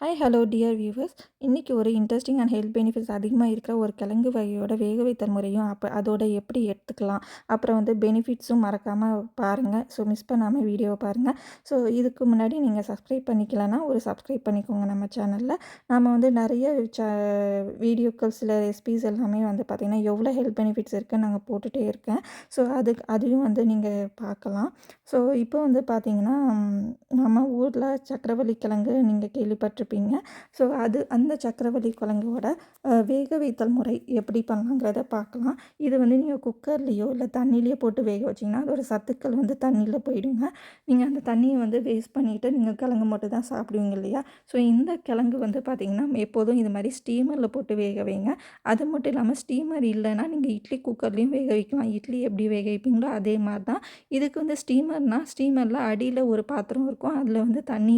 Hi hello dear viewers இன்றைக்கி ஒரு interesting and health benefits அதிகமாக இருக்கிற ஒரு கிழங்கு வகையோட வேக வைத்தல் முறையும் அப்போ அதோட எப்படி எடுத்துக்கலாம்? அப்புறம் வந்து பெனிஃபிட்ஸும் மறக்காமல் பாருங்கள் ஸோ மிஸ் பண்ணாமல் வீடியோவை பாருங்கள் ஸோ இதுக்கு முன்னாடி நீங்கள் சப்ஸ்கிரைப் பண்ணிக்கலன்னா ஒரு சப்ஸ்கிரைப் பண்ணிக்கோங்க நம்ம சேனலில் நாம் வந்து நிறைய ச வீடியோக்கள் சில ரெசிபிஸ் எல்லாமே வந்து பார்த்திங்கன்னா எவ்வளோ ஹெல்த் பெனிஃபிட்ஸ் இருக்குன்னு நாங்கள் போட்டுகிட்டே இருக்கேன். ஸோ அதுக்கு அதையும் வந்து நீங்கள் பார்க்கலாம் ஸோ இப்போ வந்து பார்த்திங்கன்னா நம்ம ஊரில் சக்கரவள்ளி கிழங்கு நீங்கள் கேள்விப்பட்டிருப்பீங்க ஸோ அது அந்த சக்கரவள்ளி குழங்கோட வேக வைத்தல் முறை எப்படி பண்ணலாங்கிறத பார்க்கலாம். இது வந்து நீங்கள் குக்கர்லேயோ இல்லை தண்ணியிலையோ போட்டு வேக வச்சிங்கன்னா அதோட சத்துக்கள் வந்து தண்ணியில் போயிடுங்க. நீங்கள் அந்த தண்ணியை வந்து வேஸ்ட் பண்ணிவிட்டு நீங்கள் கிழங்கு மட்டும் தான் சாப்பிடுவீங்க இல்லையா? ஸோ இந்த கிழங்கு வந்து பார்த்திங்கன்னா எப்போதும் இது மாதிரி ஸ்டீமரில் போட்டு வேக வைங்க. அது மட்டும் இல்லாமல் ஸ்டீமர் இல்லைன்னா நீங்கள் இட்லி குக்கர்லேயும் வேக வைக்கலாம். இட்லி எப்படி வேக வைப்பீங்களோ அதே மாதிரி தான் இதுக்கு வந்து ஸ்டீமர்னால் ஸ்டீமரில் அடியில் ஒரு பாத்திரம் இருக்கும். அதில் வந்து தண்ணி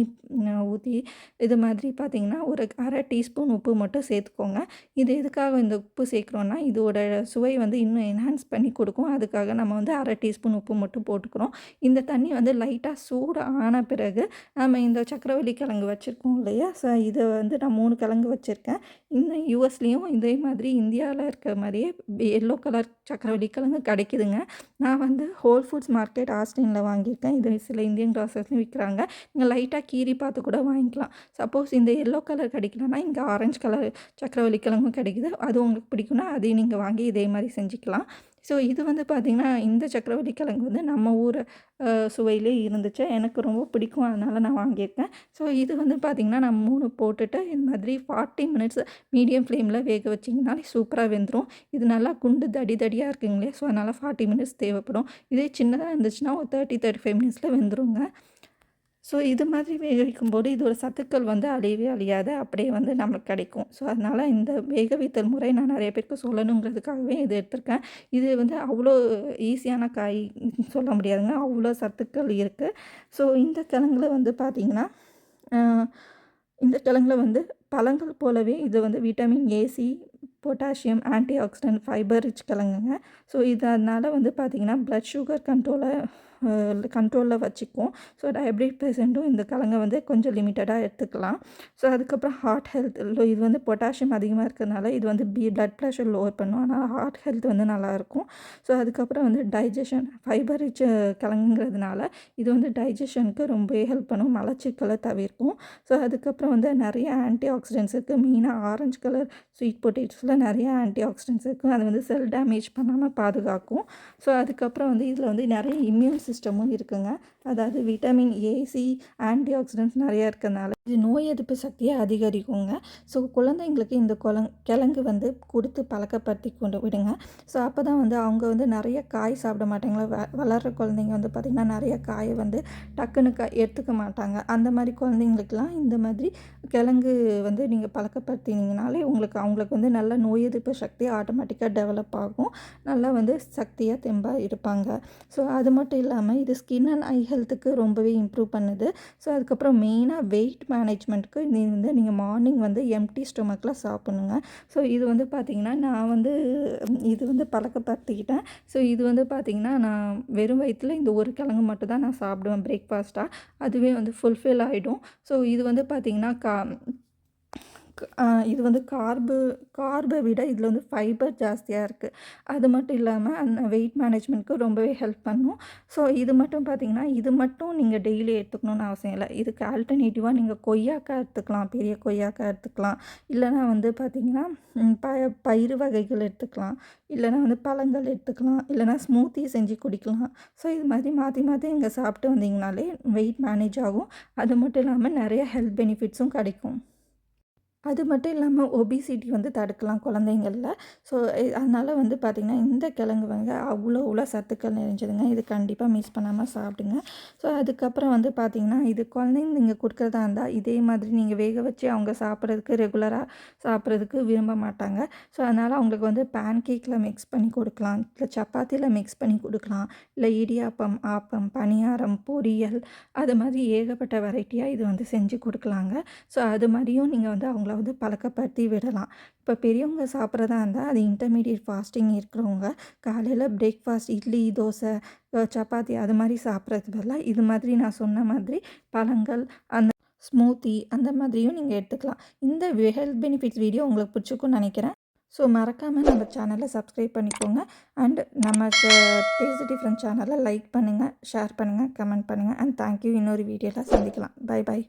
ஊற்றி இது மாதிரி பார்த்திங்கன்னா ஒரு அரை டீஸ்பூன் உப்பு மட்டும் சேர்த்துக்கோங்க. இது எதுக்காக இந்த உப்பு சேர்க்குறோன்னா இதோட சுவை வந்து இன்னும் என்ஹான்ஸ் பண்ணி கொடுக்கும். அதுக்காக நம்ம வந்து அரை டீஸ்பூன் உப்பு மட்டும் போட்டுக்கிறோம். இந்த தண்ணி வந்து லைட்டாக சூடு ஆன பிறகு நம்ம இந்த சக்கரவள்ளி கிழங்கு வச்சுருக்கோம் இல்லையா? ஸோ இதை வந்து நான் மூணு கிழங்கு வச்சுருக்கேன். இந்த யூஎஸ்லேயும் இதே மாதிரி இந்தியாவில் இருக்க மாதிரியே எல்லோ கலர் சக்கரவள்ளி கிழங்கு கிடைக்குதுங்க. நான் வந்து ஹோல் ஃபுட்ஸ் மார்க்கெட் ஆஸ்டினில் வாங்கியிருக்கேன். இது சில இந்தியன் க்ராசர்ஸ்லையும் விற்கிறாங்க நீங்கள் லைட்டாக கீரி பார்த்து கூட வாங்கிக்கலாம். சப்போஸ் இந்த எல்லோ கலர் கிடைக்கலன்னா இங்கே ஆரஞ்சு கலர் சக்கரவள்ளி கிழங்கும் கிடைக்குது. அது உங்களுக்கு பிடிக்கும்னா அதையும் நீங்கள் வாங்கி இதே மாதிரி செஞ்சுக்கலாம். ஸோ இது வந்து பார்த்திங்கன்னா இந்த சக்கரவள்ளி கிழங்கு வந்து நம்ம ஊர் சுவையிலே இருந்துச்சு. எனக்கு ரொம்ப பிடிக்கும். அதனால் நான் வாங்கியிருக்கேன். ஸோ இது வந்து பார்த்திங்கன்னா நான் மூணு போட்டுட்டு இந்த மாதிரி ஃபார்ட்டி மினிட்ஸ் மீடியம் ஃப்ளேமில் வேக வச்சிங்கனாலே சூப்பராக வெந்துடும் இது நல்லா குண்டு தடி தடியாக இருக்குங்களே ஸோ அதனால் ஃபார்ட்டி மினிட்ஸ் தேவைப்படும். இதே சின்னதாக இருந்துச்சுன்னா ஒரு தேர்ட்டி தேர்ட்டி ஃபைவ் மினிட்ஸில் வெந்துருங்க. ஸோ இது மாதிரி வேக வைக்கும்போது இதோட சத்துக்கள் வந்து அழியவே அழியாத. அப்படியே வந்து நம்மளுக்கு கிடைக்கும். ஸோ அதனால் இந்த வேக வைத்தல் முறை நான் நிறைய பேருக்கு சொல்லணுங்கிறதுக்காகவே இது எடுத்திருக்கேன். இது வந்து அவ்வளோ ஈஸியான காய் சொல்ல முடியாதுங்க. அவ்வளோ சத்துக்கள் இருக்குது ஸோ இந்த கிழங்குல வந்து பார்த்திங்கன்னா இந்த கிழங்குல வந்து பழங்கள் போலவே இது வந்து vitamin A C potassium antioxidant fibre rich கிழங்குங்க. So இதனால் வந்து பார்த்திங்கன்னா ப்ளட் சுகர் கண்ட்ரோலை கண்ட்ரோலில் வச்சுக்கும். ஸோ டயபெட்டிக் பேஷண்ட்டும் இந்த கிழங்க வந்து கொஞ்சம் லிமிட்டடாக எடுத்துக்கலாம். ஸோ அதுக்கப்புறம் ஹார்ட் ஹெல்த் இது வந்து பொட்டாசியம் அதிகமாக இருக்கிறதுனால இது வந்து பி ப்ளட் ப்ரெஷர் லோவர் பண்ணும். ஆனால் ஹார்ட் ஹெல்த் வந்து நல்லாயிருக்கும் ஸோ அதுக்கப்புறம் வந்து டைஜஷன் ஃபைபர் ரிச் கிழங்குங்கிறதுனால இது வந்து டைஜஷனுக்கு ரொம்பவே ஹெல்ப் பண்ணும். மலச்சிக்கலை தவிர்க்கும். ஸோ அதுக்கப்புறம் வந்து நிறைய ஆன்டி ஆக்சிடென்ட்ஸ் இருக்குது மெயினாக ஆரஞ்சு கலர் ஸ்வீட் பொட்டேட்டோஸில் நிறைய ஆன்டி ஆக்சிடென்ட்ஸ் இருக்குது அது வந்து செல் டேமேஜ் பண்ணாமல் பாதுகாக்கும். ஸோ அதுக்கப்புறம் வந்து இதில் வந்து நிறைய இம்யூன் சிஸ்டமும் இருக்குங்க. அதாவது விட்டமின் ஏசி ஆன்டி ஆக்சிடென்ட்ஸ் நிறையா இருக்கிறதுனால இது நோய் எதிர்ப்பு சக்தியை அதிகரிக்குங்க. ஸோ குழந்தைங்களுக்கு இந்த குழங் கிழங்கு வந்து கொடுத்து பழக்கப்படுத்தி கொண்டு விடுங்க. ஸோ அப்போ தான் வந்து அவங்க வந்து நிறைய காய் சாப்பிட மாட்டாங்களா? வ வளர்கிற குழந்தைங்க வந்து பார்த்திங்கன்னா நிறைய காயை வந்து டக்குன்னு க எடுத்துக்க மாட்டாங்க. அந்த மாதிரி குழந்தைங்களுக்கெல்லாம் இந்த மாதிரி கிழங்கு வந்து நீங்கள் பழக்கப்படுத்தினீங்கனாலே உங்களுக்கு அவங்களுக்கு வந்து நல்ல நோய் எதிர்ப்பு சக்தி ஆட்டோமேட்டிக்காக டெவலப் ஆகும். நல்லா வந்து சக்தியாக தெம்பாக இருப்பாங்க. ஸோ அது மட்டும் இல்லாமல் இது ஸ்கின் அண்ட் ஐ ஹெல்த்துக்கு ரொம்பவே இம்ப்ரூவ் பண்ணுது. ஸோ அதுக்கப்புறம் மெயினாக வெயிட் மேனேஜ்மெண்ட்டுக்கு இது வந்து நீங்கள் மார்னிங் வந்து எம்டி ஸ்டொமக்கில் சாப்பிட்ணுங்க ஸோ இது வந்து பார்த்திங்கன்னா நான் வந்து இது வந்து பழக்கப்படுத்திக்கிட்டேன். ஸோ இது வந்து பார்த்திங்கன்னா நான் வெறும் வயிற்றில் இந்த ஒரு கிழங்கு மட்டும் தான் நான் சாப்பிடுவேன் பிரேக்ஃபாஸ்ட்டாக அதுவே வந்து ஃபுல்ஃபில் ஆகிடும் ஸோ இது வந்து பார்த்திங்கன்னா கா இது வந்து கார்பு கார்பை விட இதில் வந்து ஃபைபர் ஜாஸ்தியாக இருக்குது அது மட்டும் இல்லாமல் அந்த வெயிட் மேனேஜ்மெண்ட்க்கு ரொம்பவே ஹெல்ப் பண்ணும். ஸோ இது மட்டும் பார்த்திங்கன்னா இது மட்டும் நீங்கள் டெய்லி எடுத்துக்கணுன்னு அவசியம் இல்லை. இதுக்கு ஆல்டர்னேட்டிவாக நீங்கள் கொய்யாக்காய் எடுத்துக்கலாம் பெரிய கொய்யாக்காய் எடுத்துக்கலாம். இல்லைனா வந்து பார்த்திங்கன்னா ப பயிறு வகைகள் எடுத்துக்கலாம். இல்லைனா வந்து பழங்கள் எடுத்துக்கலாம். இல்லைனா ஸ்மூத்தி செஞ்சு குடிக்கலாம். ஸோ இது மாதிரி மாற்றி மாற்றி இங்கே சாப்பிட்டு வந்தீங்கனாலே வெயிட் மேனேஜ் ஆகும். அது மட்டும் இல்லாமல் நிறைய ஹெல்த் பெனிஃபிட்ஸும் கிடைக்கும். அது மட்டும் இல்லாமல் ஒபிசிட்டி வந்து தடுக்கலாம் குழந்தைங்களில். ஸோ அதனால் வந்து பார்த்திங்கன்னா இந்த கிழங்கு வந்து அவ்வளோ அவ்வளோ சத்துக்கள் நிறைஞ்சதுங்க. இது கண்டிப்பாக மிஸ் பண்ணாமல் சாப்பிடுங்க. ஸோ அதுக்கப்புறம் வந்து பார்த்திங்கன்னா இது குழந்தைங்க நீங்கள் கொடுக்குறதா இருந்தால் இதே மாதிரி நீங்கள் வேக வச்சு அவங்க சாப்பிட்றதுக்கு ரெகுலராக சாப்பிட்றதுக்கு விரும்ப மாட்டாங்க. ஸோ அதனால் அவங்களுக்கு வந்து பேன் கேக்கில் மிக்ஸ் பண்ணி கொடுக்கலாம். இல்லை சப்பாத்தியில் மிக்ஸ் பண்ணி கொடுக்கலாம். இல்லை இடியாப்பம் ஆப்பம் பணியாரம் பொரியல் அது மாதிரி ஏகப்பட்ட வெரைட்டியாக இது வந்து செஞ்சு கொடுக்கலாங்க. ஸோ அது மாதிரியும் நீங்கள் வந்து அவங்க வந்து பழக்கப்படுத்தி விடலாம். இப்போ பெரியவங்க சாப்பிட்றதா இருந்தால் அது இன்டர்மீடியட் ஃபாஸ்டிங் இருக்கிறவங்க காலையில் பிரேக்ஃபாஸ்ட் இட்லி தோசை சப்பாத்தி அது மாதிரி சாப்பிட்றது பதிலாக இது மாதிரி நான் சொன்ன மாதிரி பழங்கள் அந்த ஸ்மூத்தி அந்த மாதிரியும் நீங்கள் எடுத்துக்கலாம். இந்த ஹெல்த் பெனிஃபிட்ஸ் வீடியோ உங்களுக்கு பிடிச்சிக்கும்னு நினைக்கிறேன். ஸோ மறக்காமல் நம்ம சேனலை சப்ஸ்கிரைப் பண்ணிக்கோங்க. அண்ட் நமக்கு டேஸ்ட் டிஃப்ரெண்ட் சேனலை லைக் பண்ணுங்கள் ஷேர் பண்ணுங்கள் கமெண்ட் பண்ணுங்கள் அண்ட் தேங்க்யூ இன்னொரு வீடியோவில் சந்திக்கலாம். By by